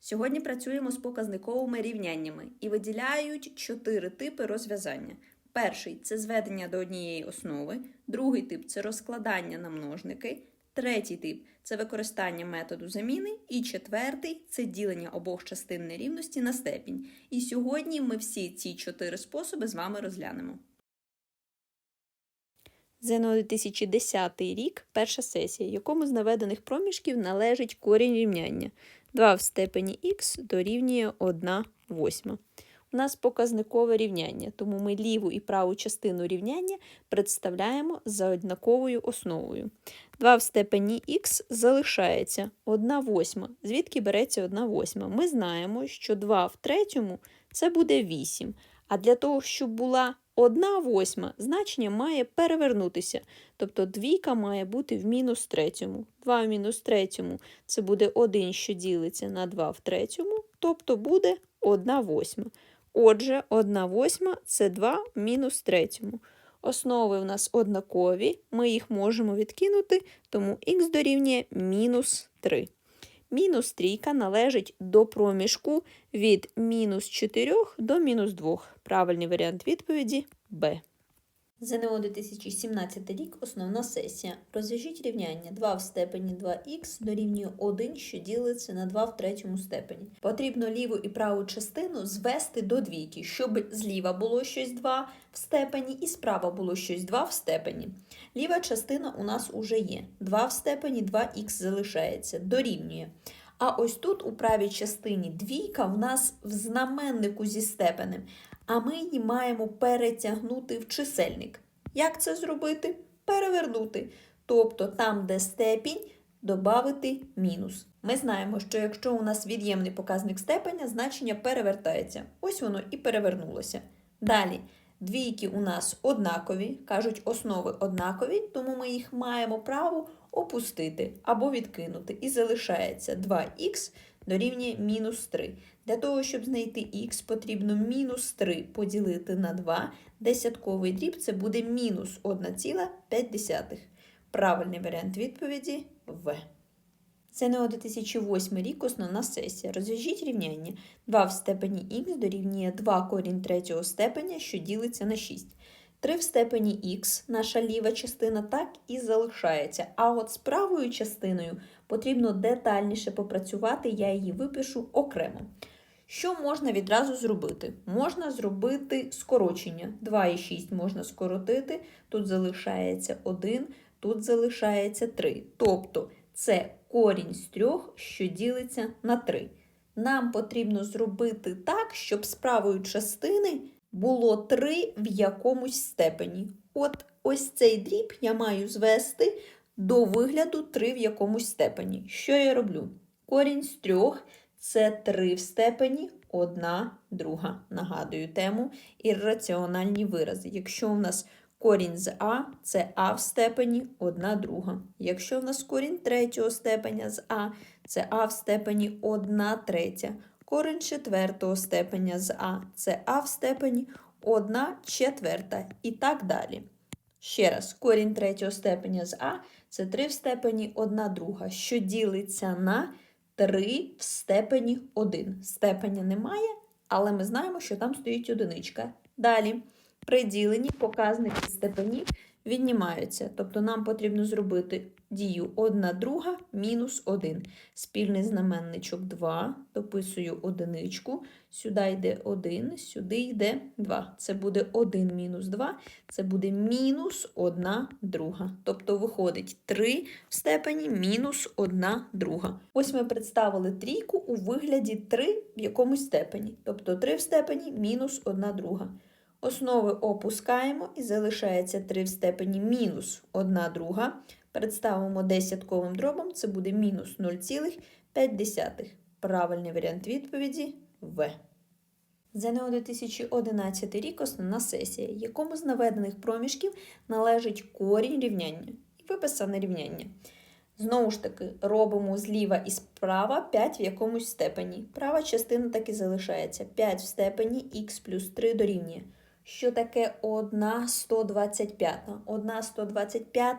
Сьогодні працюємо з показниковими рівняннями і виділяють чотири типи розв'язання. Перший це зведення до однієї основи, другий тип це розкладання на множники, третій тип це використання методу заміни, і четвертий це ділення обох частин нерівності на степінь. І сьогодні ми всі ці чотири способи з вами розглянемо. ЗНО 2010 рік, перша сесія, якому з наведених проміжків належить корінь рівняння. 2 в степені х дорівнює 1 восьма. У нас показникове рівняння, тому ми ліву і праву частину рівняння представляємо за однаковою основою. 2 в степені х залишається 1 восьма. Звідки береться 1 восьма? Ми знаємо, що 2 в третьому це буде 8. А для того, щоб була 1 восьма, значення має перевернутися. Тобто двійка має бути в мінус третьому. 2 в мінус третьому це буде 1, що ділиться на 2 в третьому, тобто буде 1 восьма. Отже, 1 восьма це 2 в мінус третьому. Основи у нас однакові, ми їх можемо відкинути, тому х дорівнює мінус 3. Мінус трійка належить до проміжку від мінус 4 до мінус 2. Правильний варіант відповіді Б. ЗНО 2017 рік, основна сесія. Розв'яжіть рівняння 2 в степені 2х дорівнює 1, що ділиться на 2 в третьому степені. Потрібно ліву і праву частину звести до двійки, щоб зліва було щось 2 в степені і справа було щось 2 в степені. Ліва частина у нас уже є. 2 в степені 2х залишається, дорівнює. А ось тут у правій частині двійка в нас в знаменнику зі степенем, а ми її маємо перетягнути в чисельник. Як це зробити? Перевернути. Тобто там, де степінь, додати мінус. Ми знаємо, що якщо у нас від'ємний показник степеня, значення перевертається. Ось воно і перевернулося. Далі. Двійки у нас однакові, кажуть, основи однакові, тому ми їх маємо право опустити або відкинути. І залишається 2х дорівнює мінус 3. Для того, щоб знайти х, потрібно мінус 3 поділити на 2. Десятковий дріб це буде мінус 1,5. Правильний варіант відповіді В. Це ЗНО 2008 рік основна сесія. Розв'яжіть рівняння 2 в степені х дорівнює 2 корінь третього степеня, що ділиться на 6. 3 в степені х, наша ліва частина так і залишається. А от з правою частиною потрібно детальніше попрацювати, я її випишу окремо. Що можна відразу зробити? Можна зробити скорочення. 2,6 можна скоротити, тут залишається 1, тут залишається 3. Тобто це корінь з 3, що ділиться на 3. Нам потрібно зробити так, щоб з правої частини було 3 в якомусь степені. От ось цей дріб я маю звести до вигляду 3 в якомусь степені. Що я роблю? Корінь з 3 це 3 в степені, 1 друга. Нагадую тему ірраціональні вирази. Якщо у нас корінь з А, це А в степені 1 друга. Якщо в нас корінь третього степеня з А, це А в степені 1 третя. Корінь четвертого степеня з А, це А в степені 1 четверта. І так далі. Ще раз, корінь третього степеня з А, це 3 в степені 1 друга, що ділиться на 3 в степені 1. Степеня немає, але ми знаємо, що там стоїть одиничка. Далі, при діленні показники степенів віднімаються. Тобто нам потрібно зробити дію 1 друга мінус 1. Спільний знаменничок 2, дописую одиничку, сюди йде 1, сюди йде 2. Це буде 1 мінус 2, це буде мінус 1 друга. Тобто виходить 3 в степені мінус 1 друга. Ось ми представили трійку у вигляді 3 в якомусь степені. Тобто 3 в степені мінус 1 друга. Основи опускаємо і залишається 3 в степені мінус 1 друга. Представимо десятковим дробом, це буде мінус 0,5. Правильний варіант відповіді В. ЗНО 2011 рік основна сесія, якому з наведених проміжків належить корінь рівняння і виписане рівняння. Знову ж таки, робимо зліва і справа 5 в якомусь степені. Права частина так і залишається. 5 в степені х плюс 3 дорівнює. Що таке 1 125? 1 125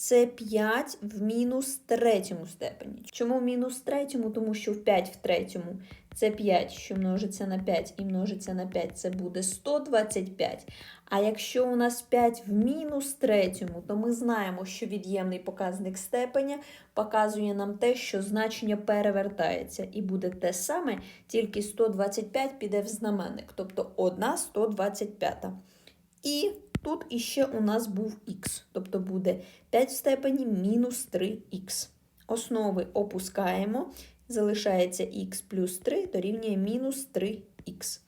це 5 в мінус третьому степені. Чому в мінус третьому? Тому що в 5 в третьому це 5, що множиться на 5 і множиться на 5, це буде 125. А якщо у нас 5 в мінус третьому, то ми знаємо, що від'ємний показник степеня показує нам те, що значення перевертається. І буде те саме, тільки 125 піде в знаменник, тобто 1 125. І тут іще у нас був х, тобто буде 5 в степені мінус 3х. Основи опускаємо, залишається х плюс 3 дорівнює мінус 3х.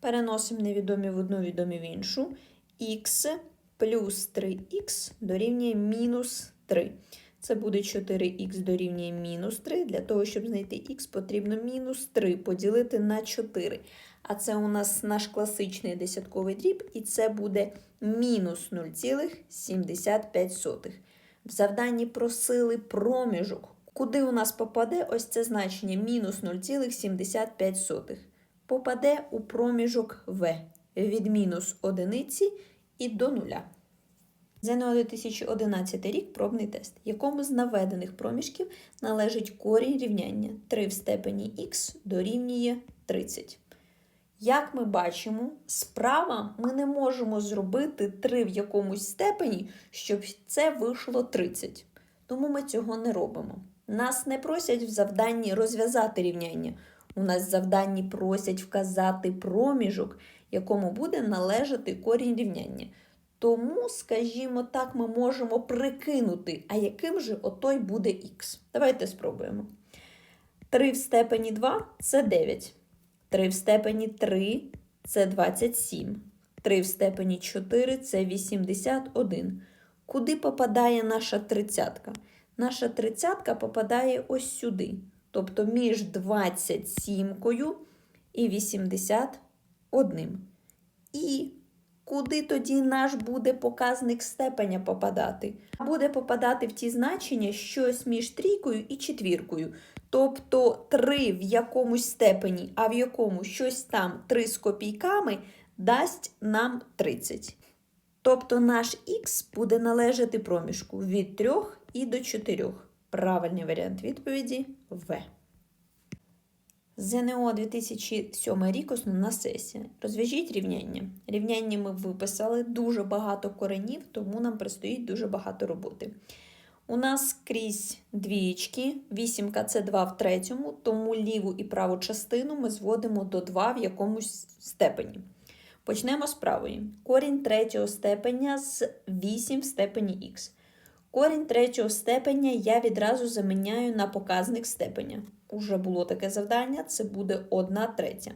Переносимо невідомі в одну, відомі в іншу. х плюс 3х дорівнює мінус 3. Це буде 4х дорівнює мінус 3. Для того, щоб знайти х, потрібно мінус 3 поділити на 4. А це у нас наш класичний десятковий дріб, і це буде мінус 0,75. В завданні просили проміжок. Куди у нас попаде ось це значення мінус 0,75? Попаде у проміжок В від мінус одиниці і до нуля. ЗНО 2011 рік пробний тест, якому з наведених проміжків належить корінь рівняння 3 в степені х дорівнює 30. Як ми бачимо, справа ми не можемо зробити 3 в якомусь степені, щоб це вийшло 30. Тому ми цього не робимо. Нас не просять в завданні розв'язати рівняння. У нас в завданні просять вказати проміжок, якому буде належати корінь рівняння. Тому, скажімо так, ми можемо прикинути, а яким же отой буде х. Давайте спробуємо. 3 в степені 2 це 9. 3 в степені 3 це 27. 3 в степені 4 це 81. Куди попадає наша тридцятка? Наша тридцятка попадає ось сюди. Тобто між 27 і 81. І куди тоді наш буде показник степеня попадати? Буде попадати в ті значення щось між трійкою і четвіркою. Тобто 3 в якомусь степені, а в якому щось там 3 з копійками дасть нам 30. Тобто наш х буде належати проміжку від 3 і до 4. Правильний варіант відповіді В. ЗНО 2007 рік основна сесія. Розв'яжіть рівняння. Рівняння ми виписали дуже багато коренів, тому нам предстоїть дуже багато роботи. У нас крізь двієчки, вісімка це 2 в третьому, тому ліву і праву частину ми зводимо до 2 в якомусь степені. Почнемо з правої. Корінь третього степеня з 8 в степені х. Корінь третього степеня я відразу заміняю на показник степеня. Уже було таке завдання, це буде 1 третя.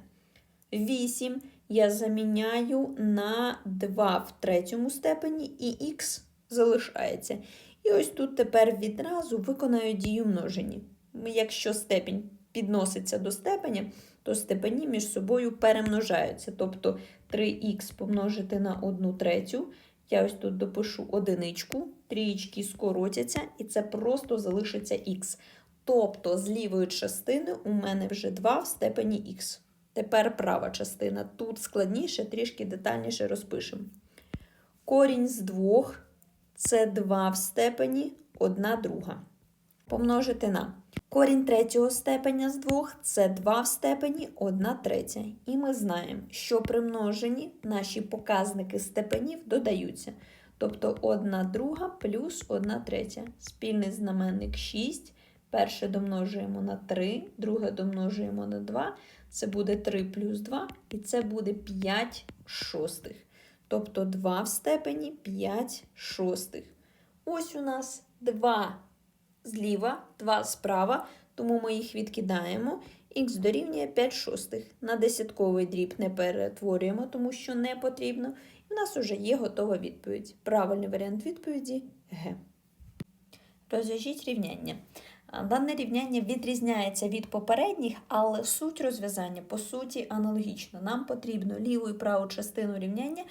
8 я заміняю на 2 в третьому степені і х залишається. І ось тут тепер відразу виконаю дію множення. Якщо степінь підноситься до степеня, то степені між собою перемножаються. Тобто 3х помножити на 1 третю. Я ось тут допишу одиничку, трієчки скоротяться, і це просто залишиться х. Тобто з лівої частини у мене вже 2 в степені х. Тепер права частина. Тут складніше, трішки детальніше розпишемо. Корінь з 2 це 2 в степені 1 друга. Помножити на корінь третього степеня з 2 це 2 в степені 1 третя. І ми знаємо, що при множенні наші показники степенів додаються. Тобто 1 друга плюс 1 третя. Спільний знаменник 6. Перше домножуємо на 3, друге домножуємо на 2. Це буде 3 плюс 2, і це буде 5 шостих. Тобто 2 в степені 5 шостих. Ось у нас 2 зліва, 2 справа, тому ми їх відкидаємо. Х дорівнює 5 шостих. На десятковий дріб не перетворюємо, тому що не потрібно. І в нас вже є готова відповідь. Правильний варіант відповіді Г. Розв'яжіть рівняння. Дане рівняння відрізняється від попередніх, але суть розв'язання по суті аналогічна. Нам потрібно ліву і праву частину рівняння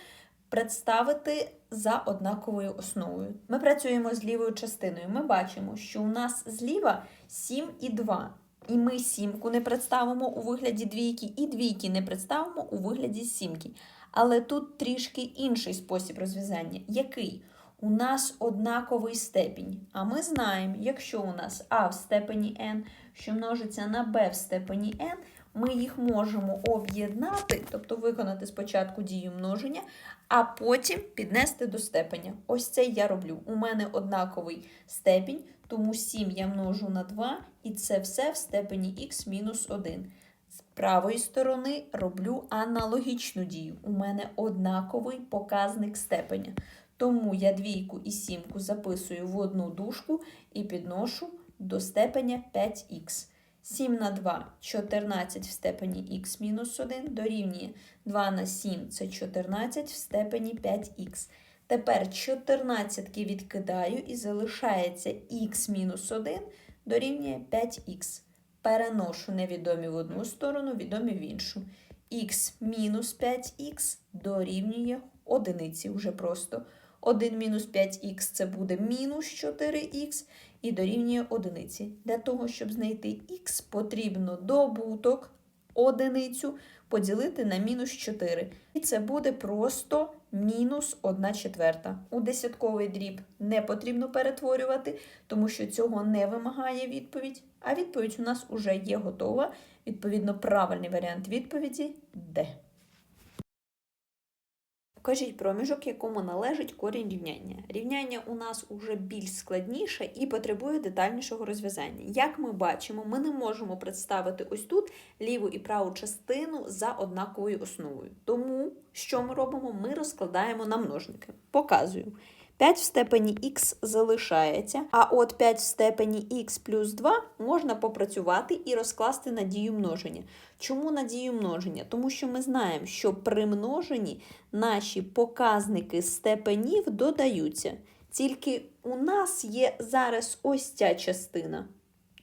представити за однаковою основою. Ми працюємо з лівою частиною. Ми бачимо, що у нас зліва 7 і 2. І ми сімку не представимо у вигляді двійки, і двійки не представимо у вигляді сімки. Але тут трішки інший спосіб розв'язання. Який? у нас однаковий степінь. А ми знаємо, якщо у нас а в степені n, що множиться на b в степені n, ми їх можемо об'єднати, тобто виконати спочатку дію множення, а потім піднести до степеня. Ось це я роблю. У мене однаковий степінь, тому 7 я множу на 2, і це все в степені х мінус 1. З правої сторони роблю аналогічну дію. У мене однаковий показник степеня. Тому я двійку і сімку записую в одну дужку і підношу до степеня 5х. 7 на 2 14 в степені х мінус 1 дорівнює 2 на 7 це 14 в степені 5х. Тепер 14 відкидаю і залишається х мінус 1 дорівнює 5х. Переношу невідомі в одну сторону, відомі в іншу. х мінус 5х дорівнює одиниці вже просто. 1 мінус 5х це буде мінус 4х і дорівнює одиниці. Для того, щоб знайти х, потрібно добуток одиницю поділити на мінус 4. І це буде просто мінус 1 четверта. У десятковий дріб не потрібно перетворювати, тому що цього не вимагає відповідь. А відповідь у нас вже є готова. Відповідно, правильний варіант відповіді Д. Покажіть проміжок, якому належить корінь рівняння. Рівняння у нас уже більш складніше і потребує детальнішого розв'язання. Як ми бачимо, ми не можемо представити ось тут ліву і праву частину за однаковою основою. Тому що ми робимо? Ми розкладаємо на множники. Показую. 5 в степені х залишається, а от 5 в степені х плюс 2 можна попрацювати і розкласти на дію множення. Чому на дію множення? Тому що ми знаємо, що при множенні наші показники степенів додаються. Тільки у нас є зараз ось ця частина.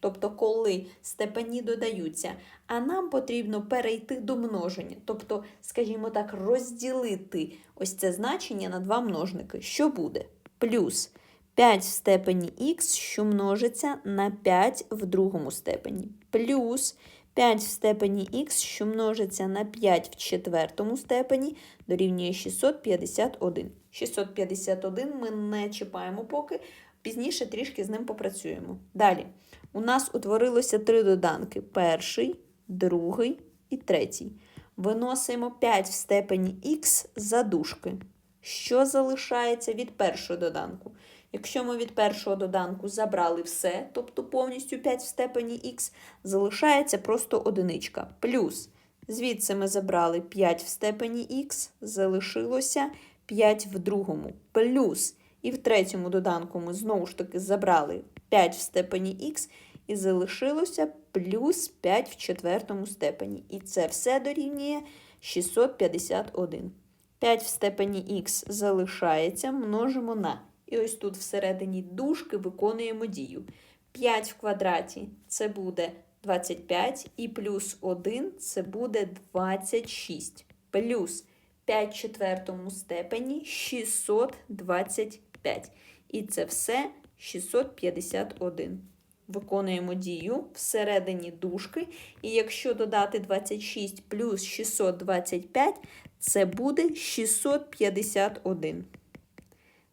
Тобто, коли степені додаються, а нам потрібно перейти до множення. Тобто, скажімо так, розділити ось це значення на два множники. Що буде? Плюс 5 в степені х, що множиться на 5 в другому степені. Плюс 5 в степені х, що множиться на 5 в четвертому степені, дорівнює 651. 651 ми не чіпаємо поки, пізніше трішки з ним попрацюємо. Далі. У нас утворилося три доданки: перший, другий і третій. Виносимо 5 в степені х за дужки. Що залишається від першого доданку? Якщо ми від першого доданку забрали все, тобто повністю 5 в степені х, залишається просто одиничка. Плюс, звідси ми забрали 5 в степені х, залишилося 5 в другому. Плюс, і в третьому доданку ми знову ж таки забрали 5 в степені х, і залишилося плюс 5 в четвертому степені. І це все дорівнює 651. 5 в степені х залишається, множимо на. І ось тут всередині дужки виконуємо дію. 5 в квадраті це буде 25, і плюс 1 це буде 26. Плюс 5 в четвертому степені 625. І це все 651. Виконуємо дію всередині дужки. І якщо додати 26 плюс 625, це буде 651.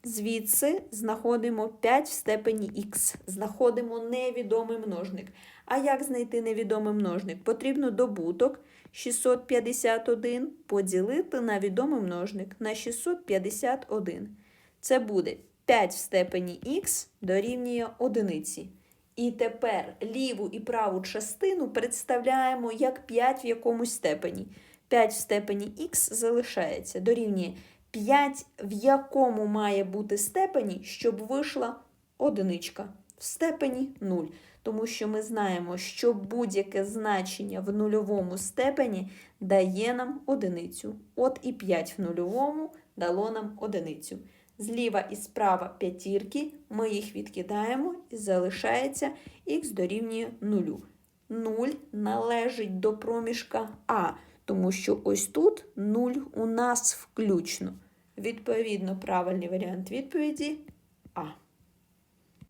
Звідси знаходимо 5 в степені х, знаходимо невідомий множник. А як знайти невідомий множник? Потрібно добуток 651 поділити на відомий множник на 651. Це буде 5 в степені х дорівнює одиниці. І тепер ліву і праву частину представляємо як 5 в якомусь степені. 5 в степені х залишається, дорівнює 5, в якому має бути степені, щоб вийшла одиничка в степені 0. Тому що ми знаємо, що будь-яке значення в нульовому степені дає нам одиницю. От і 5 в нульовому дало нам одиницю. Зліва і справа п'ятірки, ми їх відкидаємо і залишається х дорівнює 0. 0 належить до проміжка А, тому що ось тут 0 у нас включно. Відповідно, правильний варіант відповіді А.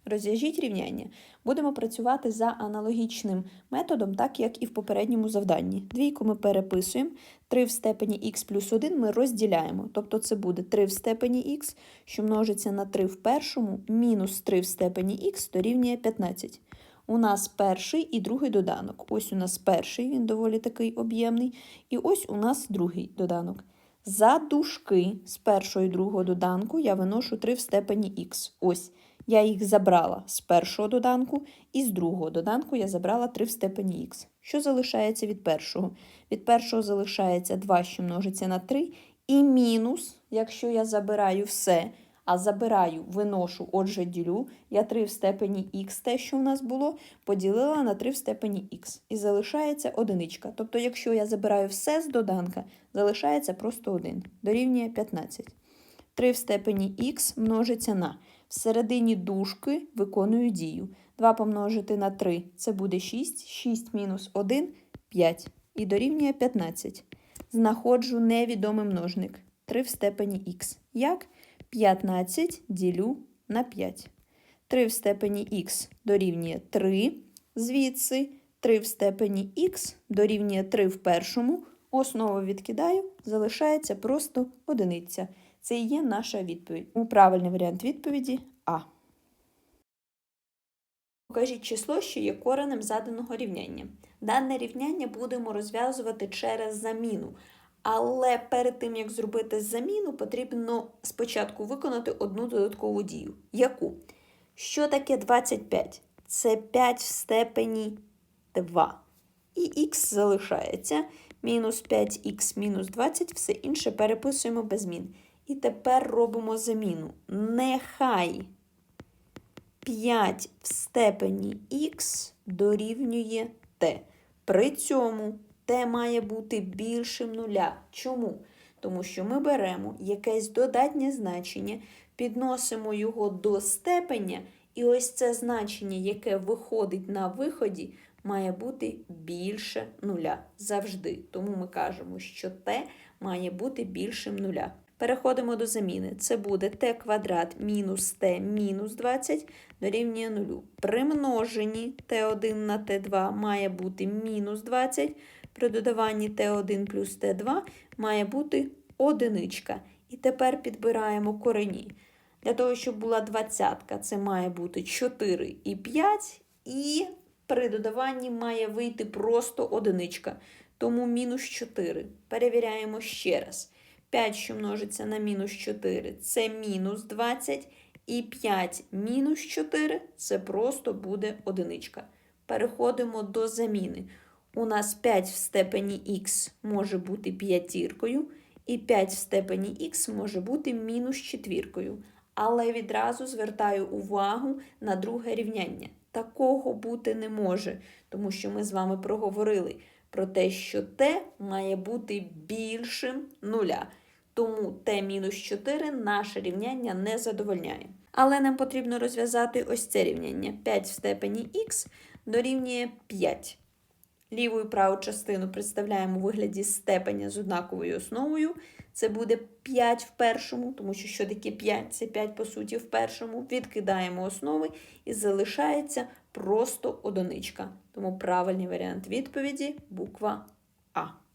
Розв'яжіть рівняння. Будемо працювати за аналогічним методом, так як і в попередньому завданні. Двійку ми переписуємо, 3 в степені х плюс 1 ми розділяємо. Тобто це буде 3 в степені х, що множиться на 3 в першому, мінус 3 в степені х дорівнює 15. У нас перший і другий доданок. Ось у нас перший, він доволі такий об'ємний, і ось у нас другий доданок. За дужки з першого і другого доданку я виношу 3 в степені х. Ось я їх забрала з першого доданку, і з другого доданку я забрала 3 в степені х. Що залишається від першого? Від першого залишається 2, що множиться на 3, і мінус, якщо я забираю все, а забираю, виношу, отже, ділю, я 3 в степені х, те, що в нас було, поділила на 3 в степені х. І залишається одиничка. Тобто, якщо я забираю все з доданка, залишається просто 1. Дорівнює 15. 3 в степені х множиться на. Всередині дужки виконую дію. 2 помножити на 3 це буде 6. 6 мінус 1 5. І дорівнює 15. Знаходжу невідомий множник. 3 в степені х. Як? 15 ділю на 5. 3 в степені х дорівнює 3. Звідси 3 в степені х дорівнює 3 в першому. Основу відкидаю, залишається просто одиниця. Це і є наша відповідь. У правильний варіант відповіді А. Покажіть число, що є коренем заданого рівняння. Дане рівняння будемо розв'язувати через заміну. Але перед тим, як зробити заміну, потрібно спочатку виконати одну додаткову дію. Яку? Що таке 25? Це 5 в степені 2. І х залишається. Мінус 5х мінус 20, все інше переписуємо без змін. І тепер робимо заміну. Нехай 5 в степені х дорівнює t. При цьому t має бути більшим нуля. Чому? Тому що ми беремо якесь додатнє значення, підносимо його до степеня, і ось це значення, яке виходить на виході, має бути більше нуля завжди. Тому ми кажемо, що t має бути більшим нуля. Переходимо до заміни. Це буде t квадрат мінус t мінус 20 дорівнює 0. При множенні t1 на t2 має бути мінус 20. При додаванні t1 плюс t2 має бути одиничка. І тепер підбираємо корені. Для того, щоб була двадцятка, це має бути 4 і 5. І при додаванні має вийти просто одиничка. Тому мінус 4. Перевіряємо ще раз. 5, що множиться на мінус 4, це мінус 20. І 5 мінус 4 це просто буде одиничка. Переходимо до заміни. У нас 5 в степені х може бути п'ятіркою, і 5 в степені х може бути мінус четвіркою. Але відразу звертаю увагу на друге рівняння. Такого бути не може, тому що ми з вами проговорили про те, що t має бути більшим нуля. Тому t-4 наше рівняння не задовольняє. Але нам потрібно розв'язати ось це рівняння. 5 в степені х дорівнює 5. Ліву і праву частину представляємо у вигляді степеня з однаковою основою. Це буде 5 в першому, тому що що таке 5? Це 5, по суті, в першому. Відкидаємо основи і залишається просто одиничка. Тому правильний варіант відповіді буква А.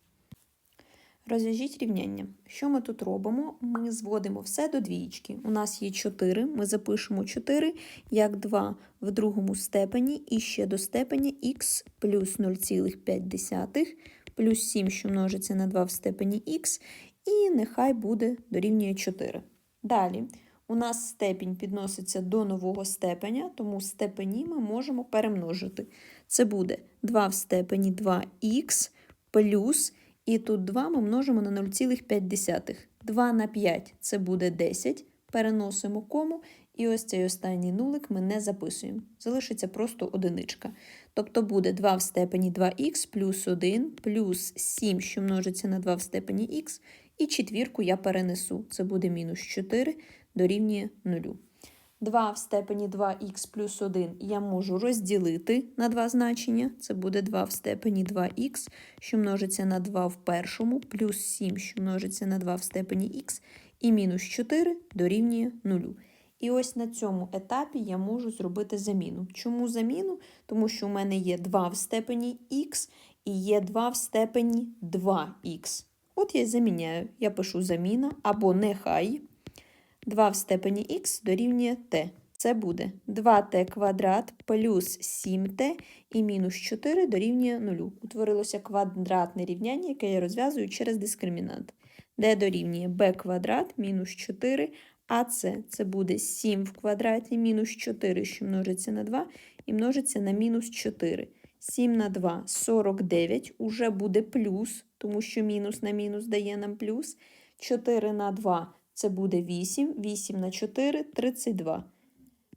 Розв'яжіть рівняння. Що ми тут робимо? Ми зводимо все до двієчки. У нас є 4, ми запишемо 4 як 2 в другому степені і ще до степені х плюс 0,5 плюс 7, що множиться на 2 в степені х, і нехай буде дорівнює 4. Далі у нас степінь підноситься до нового степеня, тому степені ми можемо перемножити. Це буде 2 в степені 2х плюс і тут 2 ми множимо на 0,5. 2 на 5 це буде 10. Переносимо кому, і ось цей останній нулик ми не записуємо. Залишиться просто одиничка. Тобто буде 2 в степені 2х плюс 1 плюс 7, що множиться на 2 в степені х, і четвірку я перенесу. Це буде мінус 4 дорівнює 0. 2 в степені 2х плюс 1 я можу розділити на два значення. Це буде 2 в степені 2х, що множиться на 2 в першому, плюс 7, що множиться на 2 в степені х, і мінус 4 дорівнює 0. І ось на цьому етапі я можу зробити заміну. Чому заміну? Тому що у мене є 2 в степені х і є 2 в степені 2х. От я заміняю. Я пишу заміна або нехай 2 в степені х дорівнює t. Це буде 2t квадрат плюс 7t і мінус 4 дорівнює 0. Утворилося квадратне рівняння, яке я розв'язую через дискримінант. d дорівнює b квадрат мінус 4, а це, це буде 7 в квадраті мінус 4, що множиться на 2, і множиться на мінус 4. 7 на 2 – 49, уже буде плюс, тому що мінус на мінус дає нам плюс. 4 на 2 – це буде 8, 8 на 4 – 32.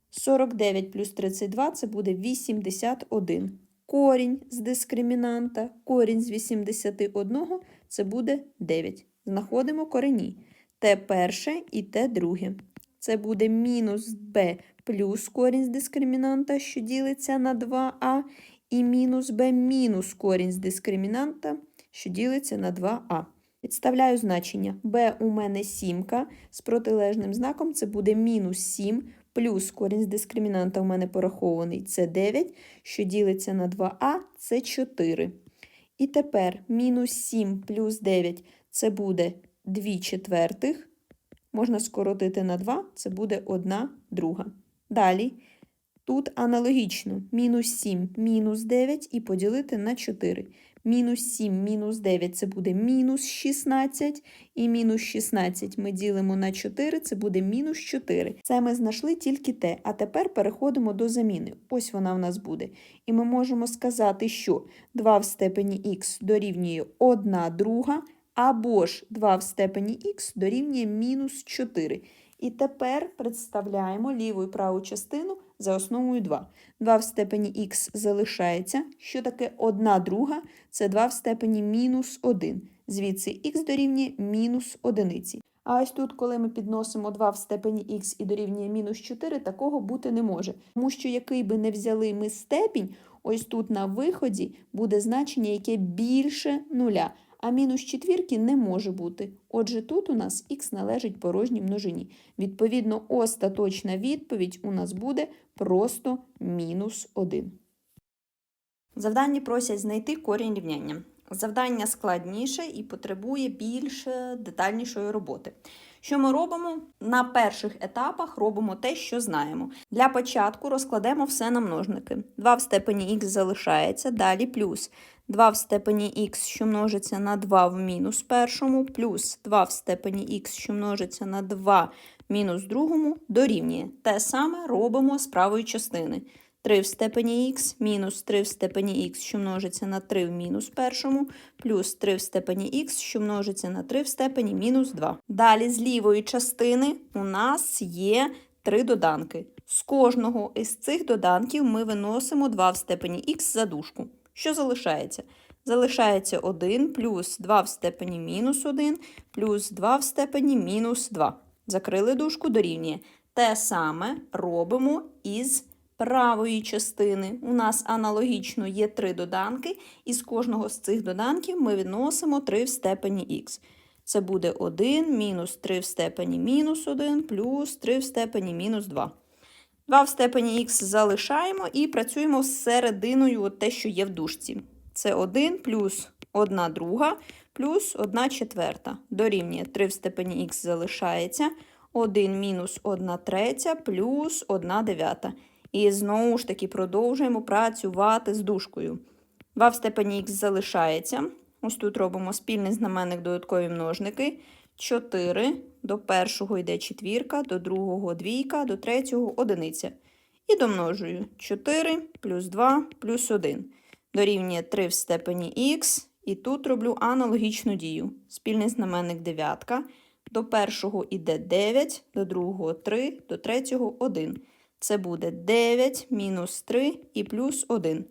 49 плюс 32 – це буде 81. Корінь з дискримінанта, корінь з 81 – це буде 9. Знаходимо корені. Т перше і Т друге. Це буде мінус b плюс корінь з дискримінанта, що ділиться на 2а, і мінус b мінус корінь з дискримінанта, що ділиться на 2а. Підставляю значення. b у мене сімка, з протилежним знаком це буде мінус 7, плюс корінь з дискримінанта у мене порахований це 9, що ділиться на 2а, це 4. І тепер мінус 7 плюс 9 це буде 2 четвертих. Можна скоротити на 2, це буде 1 друга. Далі, тут аналогічно, мінус 7 мінус 9 і поділити на 4. Мінус 7 мінус 9 це буде мінус 16, і мінус 16 ми ділимо на 4, це буде мінус 4. Це ми знайшли тільки те, а тепер переходимо до заміни. Ось вона в нас буде. І ми можемо сказати, що 2 в степені х дорівнює 1 друга, або ж 2 в степені х дорівнює мінус 4. І тепер представляємо ліву і праву частину за основою 2. 2 в степені х залишається. Що таке 1 друга? Це 2 в степені мінус 1. Звідси х дорівнює мінус 1. А ось тут, коли ми підносимо 2 в степені х і дорівнює мінус 4, такого бути не може. Тому що який би не взяли ми степінь, ось тут на виході буде значення, яке більше нуля а мінус четвірки не може бути. Отже, тут у нас х належить порожній множині. Відповідно, остаточна відповідь у нас буде просто мінус 1. Завдання просять знайти корінь рівняння. Завдання складніше і потребує більш детальнішої роботи. Що ми робимо? На перших етапах робимо те, що знаємо. Для початку розкладемо все на множники. 2 в степені х залишається, далі плюс 2 в степені х, що множиться на 2 в мінус першому, плюс 2 в степені х, що множиться на 2 в мінус другому, дорівнює. Те саме робимо з правої частини. 3 в степені х, мінус 3 в степені х, що множиться на 3 в мінус першому, плюс 3 в степені х, що множиться на 3 в степені мінус 2. Далі з лівої частини у нас є три доданки. З кожного із цих доданків ми виносимо 2 в степені х за дужку. Що залишається? Залишається 1 плюс 2 в степені мінус 1 плюс 2 в степені мінус 2. Закрили дужку дорівнює. Те саме робимо із правої частини. У нас аналогічно є три доданки, і з кожного з цих доданків ми відносимо 3 в степені х. Це буде 1 мінус 3 в степені мінус 1 плюс 3 в степені мінус 2. 2 в степені х залишаємо і працюємо з серединою те, що є в дужці. Це 1 плюс 1 друга плюс 1 четверта. Дорівнює 3 в степені х залишається. 1 мінус 1 третя плюс 1 дев'ята. І знову ж таки продовжуємо працювати з дужкою. 2 в степені х залишається. Ось тут робимо спільний знаменник додаткові множники. 4 до першого йде четвірка, до другого двійка, до третього одиниця. І домножую 4 плюс 2 плюс 1. Дорівнює 3 в степені х. І тут роблю аналогічну дію. Спільний знаменник дев'ятка. До першого йде 9, до другого 3, до третього 1. Це буде 9 мінус 3 і плюс 1.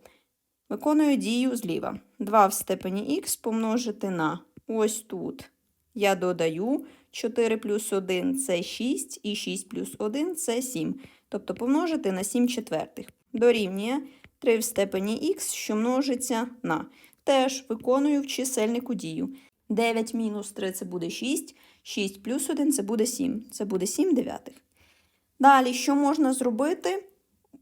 Виконую дію зліва. 2 в степені х помножити на ось тут. Я додаю 4 плюс 1 це 6, і 6 плюс 1 це 7. Тобто помножити на 7 четвертих. Дорівнює 3 в степені х, що множиться на. Теж виконую в чисельнику дію. 9 мінус 3 це буде 6, 6 плюс 1 це буде 7. Це буде 7 дев'ятих. Далі, що можна зробити?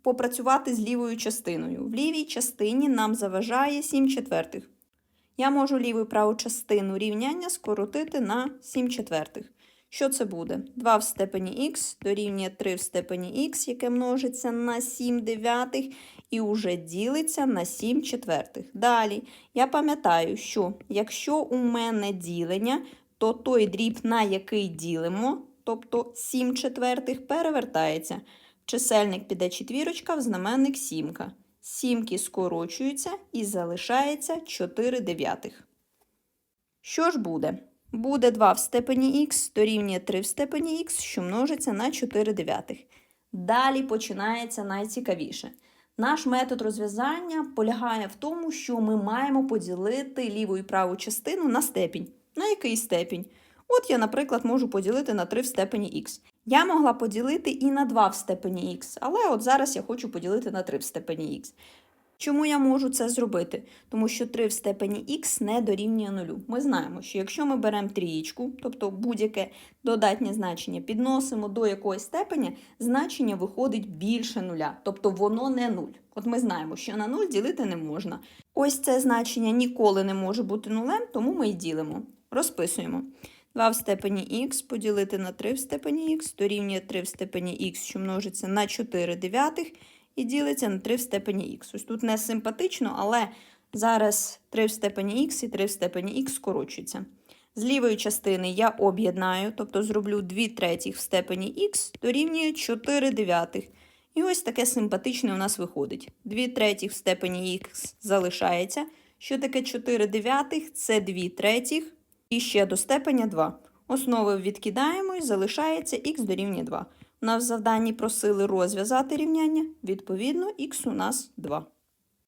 Попрацювати з лівою частиною. В лівій частині нам заважає 7 четвертих. Я можу ліву і праву частину рівняння скоротити на 7 четвертих. Що це буде? 2 в степені х дорівнює 3 в степені х, яке множиться на 7 дев'ятих і уже ділиться на 7 четвертих. Далі, я пам'ятаю, що якщо у мене ділення, то той дріб, на який ділимо, тобто 7 четвертих, перевертається. В чисельник піде четвірочка, в знаменник сімка. Сімки скорочуються і залишається 4 дев'ятих. Що ж буде? Буде 2 в степені х дорівнює 3 в степені х, що множиться на 4 дев'ятих. Далі починається найцікавіше. Наш метод розв'язання полягає в тому, що ми маємо поділити ліву і праву частину на степінь. На який степінь? От я, наприклад, можу поділити на 3 в степені х. Я могла поділити і на 2 в степені х, але от зараз я хочу поділити на 3 в степені х. Чому я можу це зробити? Тому що 3 в степені х не дорівнює нулю. Ми знаємо, що якщо ми беремо трієчку, тобто будь-яке додатнє значення, підносимо до якоїсь степені, значення виходить більше нуля, тобто воно не нуль. От ми знаємо, що на нуль ділити не можна. Ось це значення ніколи не може бути нулем, тому ми й ділимо. Розписуємо. 2 в степені х поділити на 3 в степені х дорівнює 3 в степені х, що множиться на 4 дев'ятих, і ділиться на 3 в степені х. Ось тут не симпатично, але зараз 3 в степені х і 3 в степені х скорочуються. З лівої частини я об'єднаю, тобто зроблю 2 третіх в степені х дорівнює 4 дев'ятих. І ось таке симпатичне у нас виходить. 2 третіх в степені х залишається. Що таке 4 дев'ятих? Це 2 третіх. І ще до степеня 2. Основи відкидаємо і залишається х дорівнює 2. У нас в завданні просили розв'язати рівняння, відповідно, х у нас 2.